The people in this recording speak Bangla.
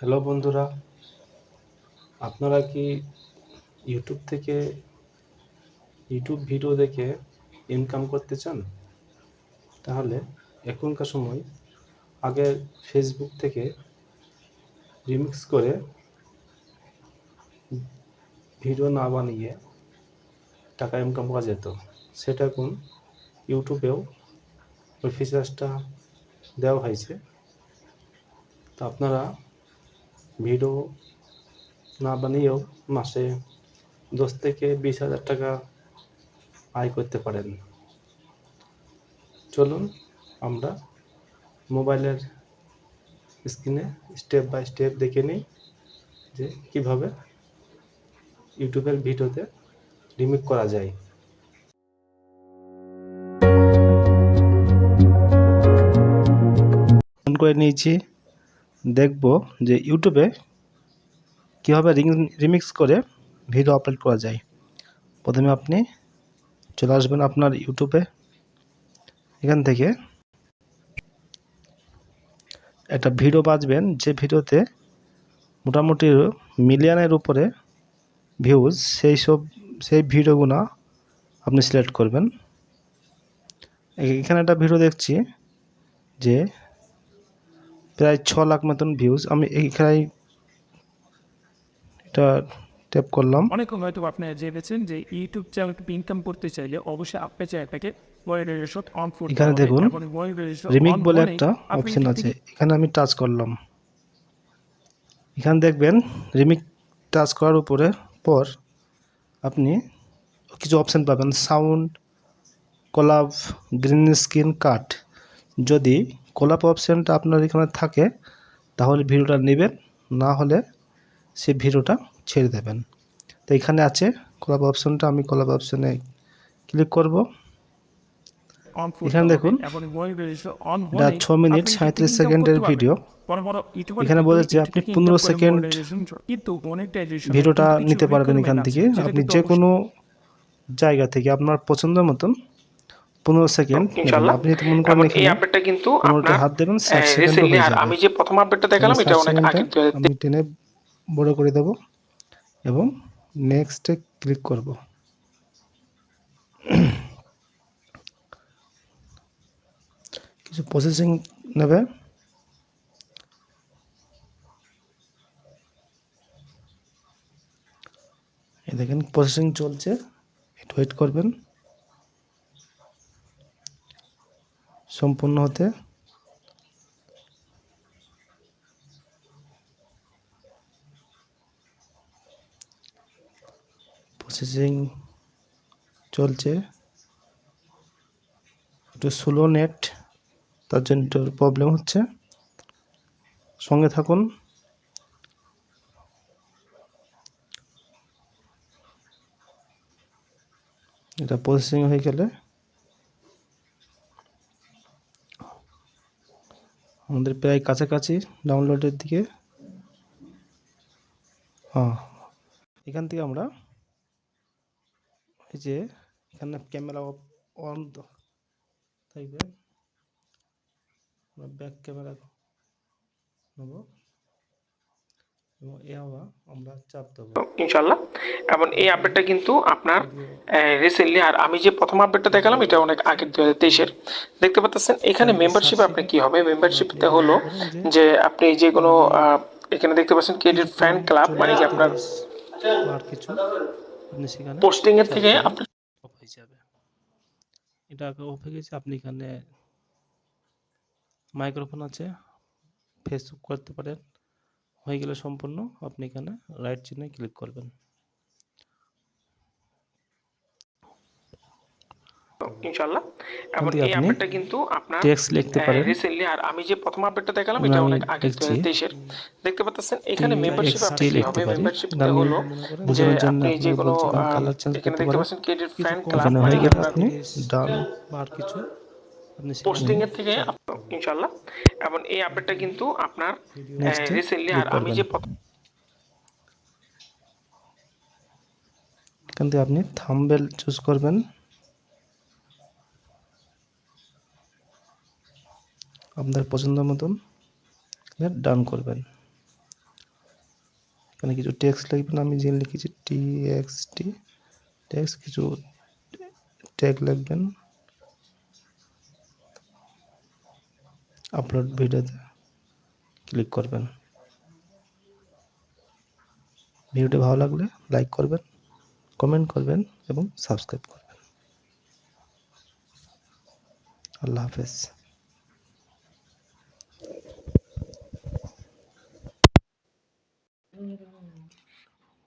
হ্যালো বন্ধুরা, আপনারা কি ইউটিউব থেকে ইউটিউব ভিডিও দেখে ইনকাম করতে চান? তাহলে এখনকার সময় আগে ফেসবুক থেকে রিমিক্স করে ভিডিও না বানিয়ে টাকা ইনকাম করা যেত। সেটা এখন ইউটিউবেও ওই ফিচার্সটা দেওয়া হয়েছে। তো আপনারা ভিডিও না বানিয়েও মাসে দশ থেকে বিশ হাজার টাকা আয় করতে পারেন। চলুন আমরা মোবাইলের স্ক্রিনে স্টেপ বাই স্টেপ দেখে নিই যে কীভাবে ইউটিউবের ভিডিওতে রিমেক করা যায়। করে নিয়েছি। দেখব যে ইউটিউবে কীভাবে রিমিক্স করে ভিডিও আপলোড করা যায়। প্রথমে আপনি চলে আসবেন আপনার ইউটিউবে এখান থেকে একটা ভিডিও বাজবেন, যে ভিডিওতে মোটামুটি মিলিয়নের উপরে ভিউজ সেই সব, সেই ভিডিওগুলো আপনি সিলেক্ট করবেন। এখানে একটা ভিডিও দেখছি যে প্রায় ছ লাখ মতন ভিউজ আমি এইখানে এটা ট্যাপ করলাম। অনেক হয়তো আপনারা জেনেছেন যে ইউটিউব চ্যানেল ইনকাম করতে চাইলে অবশ্যই আপনার চ্যানেলটাকে এখানে দেখুন, রিমিক বলে একটা অপশন আছে। এখানে আমি টাচ করলাম। এখানে দেখবেন রিমিক টাচ করার উপরে পর আপনি কিছু অপশন পাবেন। সাউন্ড কোলাপ গ্রিন স্ক্রিন কাট যদি কোলাপ অপশনটা আপনার এখানে থাকে তাহলে ভিডিওটা নেবেন না হলে সে ভিডিওটা ছেড়ে দেবেন। তো এখানে আছে কোলাপ অপশনটা আমি কোলাপ অপশানে ক্লিক করব। এখানে দেখুন, এটা ছ মিনিট সাঁত্রিশ সেকেন্ডের ভিডিও এখানে বলেছে আপনি ইউটিউব থেকে 15 income করে সেকেন্ড ভিডিওটা নিতে পারবেন এখান থেকে। আপনি যে কোনো জায়গা থেকে আপনার পছন্দ মতন পনেরো সেকেন্ড ইনশাল্লাহ আপনি যদি মনে করেন এই আপডেটটা কিন্তু আপনার হাত দেবেন রিসেন্টলি আর আমি যে প্রথম আপডেটটা দেখালাম এটা অনেক আগে আমি টেনে বড় করে দেব এবং নেক্সটে ক্লিক করব। কিছু প্রসেসিং নেবে। এই দেখেন প্রসেসিং চলছে। একটু ওয়েট করবেন। সম্পূর্ণ হতে প্রসেসিং চলছে। একটু স্লো নেট তার জন্য একটু প্রবলেম হচ্ছে। সঙ্গে থাকুন। এটা প্রসেসিং হয়ে গেলে আমাদের প্রায় কাছাকাছি ডাউনলোডের দিকে। হ্যাঁ। এখান থেকে আমরা এই যে এখানে ক্যামেরা অন থাকবে আমরা ব্যাক ক্যামেরা নেব। এবং এ আমরা চাপ দেবো। ইনশাল্লাহ এবং এই আপডেটটা কিন্তু আপনার রিসেন্টলি আর আমি যে প্রথম আপডেটটা দেখালাম এটা অনেক আগে দু হাজার তেইশের। দেখতে পাচ্ছেন এখানে মেম্বারশিপ আপনি কি হবে? মেম্বারশিপতে হলো যে আপনি যে কোনো এখানে দেখতে পাচ্ছেন ক্রেডিট ফ্যান ক্লাব মানে কি আপনার আর কিছু আপনি সেখানে পোস্টিং এর থেকে আপনি অফ হয়ে যাবে। এটা আগে অফ হয়ে গেছে আপনি এখানে মাইক্রোফোন আছে ফেসবুক করতে পারেন। হয়ে গেলে সম্পূর্ণ আপনি এখানে রাইট চিহ্নে ক্লিক করবেন। ইনশাল্লাহ এবং এই আপডেটটা কিন্তু আপনার টেক্সট লিখতে পারেন। রিসেন্টলি আর আমি যে প্রথম আপডেটটা দেখালাম এটা অনেক আগে দু লিখছি। দেখতে পাচ্ছেন এখানে মেম্বারশিপ আপনি কি হবে? পারি হলো যে আপনি যে কোনো কালার চেঞ্জ করতে পারেন। ক্রেডিট ফ্যান ক্লাব মানে কি গেলে আপনার আপনি ডান বা কিছু আপনি পোস্টিং এর থেকে আপ- ইনশাল্লাহ এবং এই আপডেটটা কিন্তু আপনার রিসেন্টলি আর আমি যে এখান থেকে আপনি থাম্বেল চুজ করবেন। আপনার পছন্দ মতন ডান করবেন। এখানে কিছু টেক্সট লিখবেন আমি যে লিখেছি টি এক্স টি টেক্সট কিছু ট্যাগ লিখবেন। আপলোড ভিডিওতে ক্লিক করবেন। ভিডিওটি ভালো লাগলে লাইক করবেন কমেন্ট করবেন এবং সাবস্ক্রাইব করবেন। আল্লাহ হাফেজ।